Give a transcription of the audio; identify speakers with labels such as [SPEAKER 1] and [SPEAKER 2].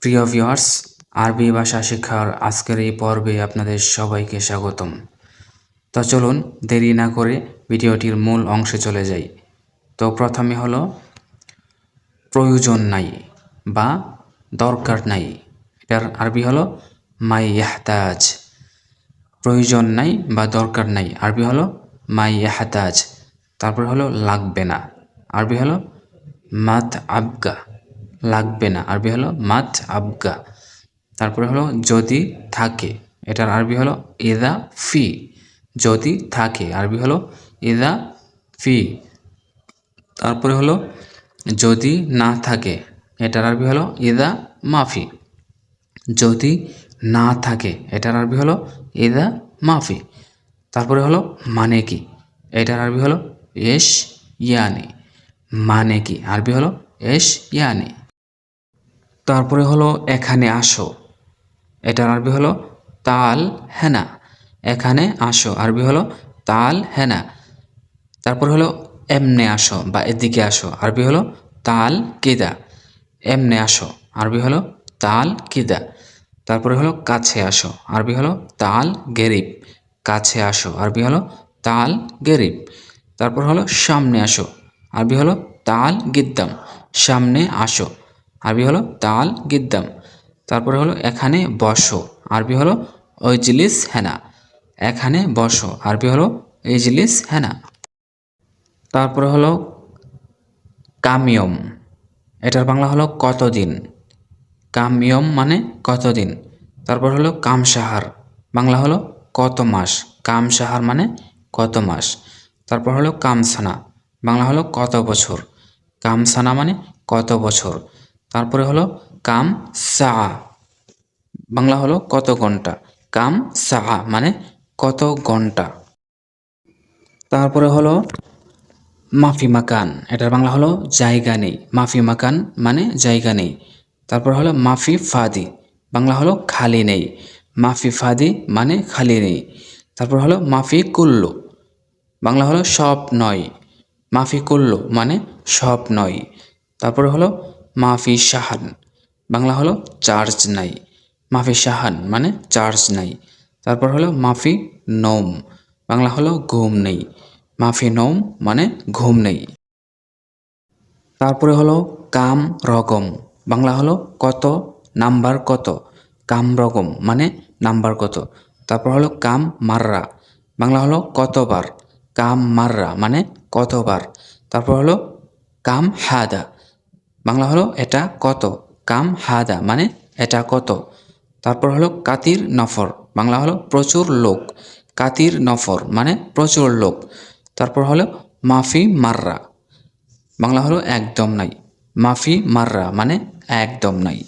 [SPEAKER 1] প্রিয় ভিউয়ার্স, আরবি ভাষা শিক্ষার আজকের এই পর্বে আপনাদের সবাইকে স্বাগতম। তো চলুন দেরি না করে ভিডিওটির মূল অংশে চলে যাই। তো প্রথমে হলো, প্রয়োজন নাই বা দরকার নাই। এটার আরবি হলো, মাই ইয়াহতাজ। প্রয়োজন নাই বা দরকার নাই। আরবি হলো, মাই ইয়াহতাজ। তারপর হলো, লাগবে না। আরবি হলো, মাত আবগা। লাগবে না। আরবি হলো মাত আবগা। তারপরে হলো যদি থাকে। এটার আরবি হলো ইদা ফি। যদি থাকে। আরবি হলো ইদা ফি। তারপরে হলো যদি না থাকে। এটার আরবি হলো ইদা মাফি। যদি না থাকে। এটার আরবি হলো ইদা মাফি। তারপরে হলো মানে কি? এটার আরবি হলো এস ইয়ানি। মানে কি? আরবি হলো এস ইয়ানি। তারপরে হলো, এখানে আসো। এটার আরবি হলো, তাল হেনা। এখানে আসো। আরবি হলো, তাল হেনা। তারপর হলো, এমনে আসো বা এদিকে আসো। আরবি হলো, তাল কিদা। এমনে আসো। আরবি হলো, তাল কিদা। তারপরে হলো, কাছে আসো। আরবি হলো, তাল গেরিব। কাছে আসো। আরবি হলো, তাল গেরিব। তারপর হলো, সামনে আসো। আরবি হলো, তাল গিদ্দাম। সামনে আসো। আরবি হলো তাল গিদ্দাম। তারপরে হলো এখানে বসো, আরবি হলো ঐজলিস হেনা। এখানে বসো, আরবি হলো ইজলিস হেনা। তারপরে হলো কামিয়ম, এটার বাংলা হলো কতদিন? কামিয়ম মানে কতদিন? তারপর হলো কামসাহার, বাংলা হলো কত মাস? কামসাহার মানে কত মাস? তারপর হলো কামসানা, বাংলা হলো কত বছর? কামসানা মানে কত বছর? তারপরে হলো কাম সা। বাংলা হলো কত ঘণ্টা? কাম সা মানে কত ঘণ্টা? তারপরে হলো মাফি মাকান, এটার বাংলা হলো জায়গা নেই। মাফি মাকান মানে জায়গা নেই। তারপর হলো মাফি ফাদি, বাংলা হলো খালি নেই। মাফি ফাদি মানে খালি নেই। তারপর হলো মাফি কুল্লু, বাংলা হলো সব নয়। মাফি কুল্লু মানে সব নয়। তারপরে হলো মাফি শাহান। বাংলা হলো চার্জ নাই। মাফি শাহান মানে চার্জ নাই। তারপর হলো মাফি নোম বাংলা হলো ঘুম নেই। মাফি নোম মানে ঘুম নেই। তারপরে হলো কাম রকম বাংলা হলো কত, নাম্বার কত। কাম রকম মানে নাম্বার কত। তারপর হলো কাম মাররা। বাংলা হলো কতবার। কাম মাররা মানে কতবার। তারপর হলো কাম হাদা। বাংলা হলো এটা কত? কাম হাদা মানে এটা কত? তারপর হলো কাতির নফর, বাংলা হলো প্রচুর লোক। কাতির নফর মানে প্রচুর লোক। তারপর হলো মাফি মাররা, বাংলা হলো একদম নাই। মাফি মাররা মানে একদম নাই।